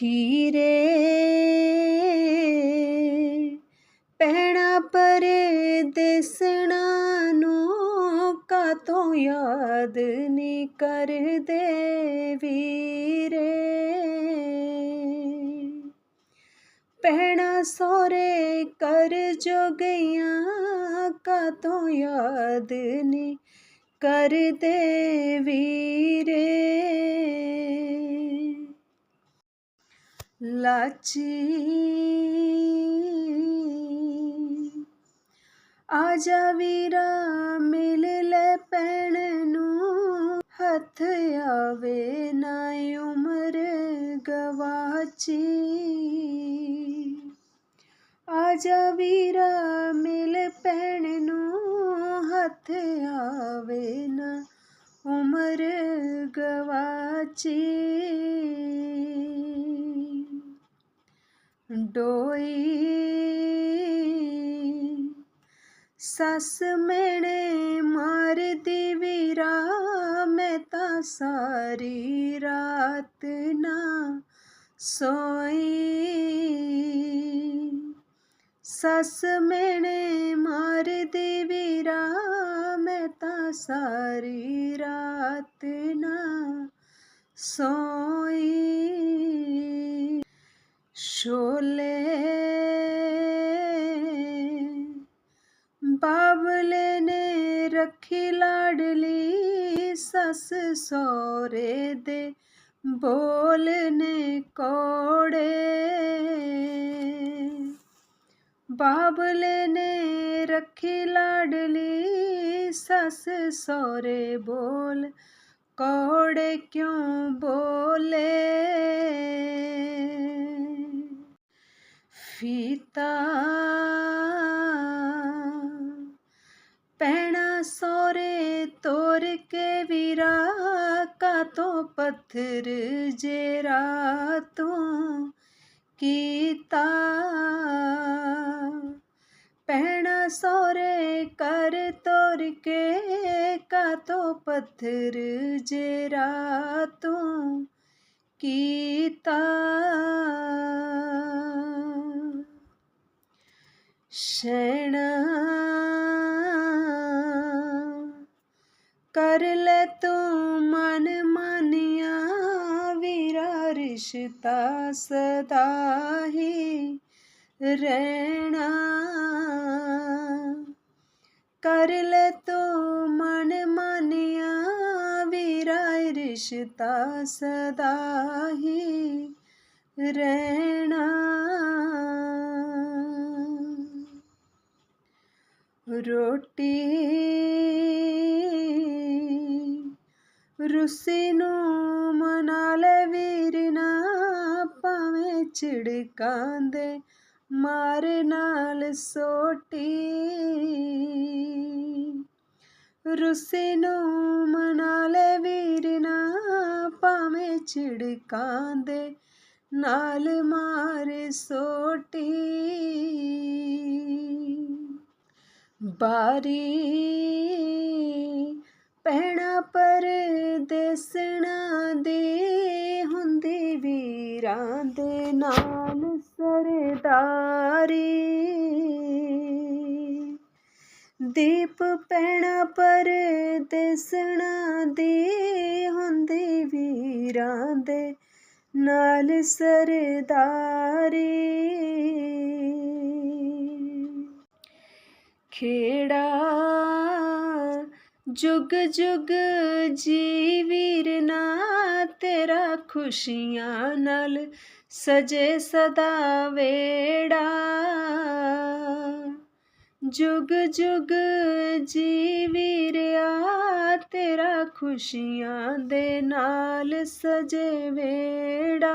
ਖੀਰੇ ਪੈਣਾ ਪਰੇ ਦੇਸਣਾ ਨੂੰ ਕਾਤੋਂ ਯਾਦ ਨਹੀਂ ਕਰਦੇ ਵੀਰੇ। ਪੈਣਾ ਸੋਰੇ ਕਰ ਜੋ ਗਈਆਂ ਕਾਤੋਂ ਯਾਦ ਨਹੀਂ ਕਰਦੇ ਵੀਰੇ। ਲਾਚੀ ਆਜਾ ਵੀਰਾ ਮਿਲ ਲੈ ਪੈਣ ਨੂੰ ਹੱਥ ਆਵੇ ਨਾ ਉਮਰ ਗਵਾਚੀ ਜਾ ਵੀਰਾ ਮਿਲ ਪੈਣ ਨੂੰ ਹੱਥ ਆਵੇ ਨਾ ਉਮਰ ਗਵਾਚੀ ਡੋਈ ਸੱਸ ਮੇਣੇ ਮਾਰਦੀ ਵੀਰਾ ਮੈਂ ਤਾਂ ਸਾਰੀ ਰਾਤ ਨਾ ਸੋਈ। ਸੱਸ ਮੇਣੇ ਮਾਰਦੀ ਵੀਰਾ ਮੈਂ ਤਾਂ ਸਾਰੀ ਰਾਤ ਨਾ ਸੋ ਬਾਬਲੇ ਨੇ ਰੱਖੀ ਲਾਡਲੀ ਸੱਸ ਸੋਰੇ ਦੇ, ਬੋਲ ਨੇ ਕੋੜੇ। ਬਾਬਲੇ ਨੇ ਰੱਖੀ ਲਾਡਲੀ ਸੱਸ ਸੋਰੇ ਬੋਲ, ਕੋੜੇ ਕਿਉਂ ਬੋਲੇ? ਫੀਤਾ ਸੋਰੇ ਤੋਰ ਕੇ ਵੀਰਾ ਕਾ ਤੋਂ ਪੱਥਰ ਜੇਰਾ ਤੂੰ ਕੀਤਾ। ਪੈਣਾ ਸੋਰੇ ਕਰ ਤੋਰ ਕੇ ਕਾ ਤੋਂ ਪੱਥਰ ਜੇਰਾ ਤੂੰ ਕੀਤਾ। ਸ਼ੈਣਾ ਕਰ ਲੈ ਤੂੰ ਮਨ ਮਾਨਿਆ ਵੀਰਾ ਰਿਸ਼ਤਾ ਸਦਾ ਹੀ ਰਹਿਣਾ। ਕਰ ਲੈ ਤੂੰ ਮਨ ਮਾਨਿਆ ਵੀਰਾ ਰਿਸ਼ਤਾ ਸਦਾ ਹੀ ਰਹਿਣਾ। ਰੋਟੀ ਰੁੱਸੀ ਨੂੰ ਮਨਾ ਲੈ ਵੀਰ ਨਾ ਭਾਵੇਂ ਛਿੜਕਾਂ ਦੇ ਮਾਰ ਨਾਲ ਸੋਟੀ ਰੁੱਸੀ ਨੂੰ ਮਨਾ ਲੈ ਵੀਰ ਨਾ ਭਾਵੇਂ ਛਿੜਕਾਂ ਦੇ ਨਾਲ ਮਾਰ ਸੋਟੀ ਬਾਰੀ ਵੀਰਾਂ ਦੇ ਨਾਲ ਸਰਦਾਰੀ। ਦੀਪ ਪੈਣਾ ਪਰ ਦੇਸਣਾ ਦੇ ਹੁੰਦੀ ਵੀਰਾਂ ਦੇ ਨਾਲ ਸਰਦਾਰੀ। ਖੇੜਾ ਜੁਗ ਜੁਗ ਜੀ ਵੀਰ ਨਾ ਤੇਰਾ ਖੁਸ਼ੀਆਂ ਨਾਲ ਸਜੇ ਸਦਾ ਵੇੜਾ। ਜੁਗ ਜੁਗ ਜੀ ਵੀਰਿਆ ਤੇਰਾ ਖੁਸ਼ੀਆਂ ਦੇ ਨਾਲ ਸਜੇ ਵੇੜਾ।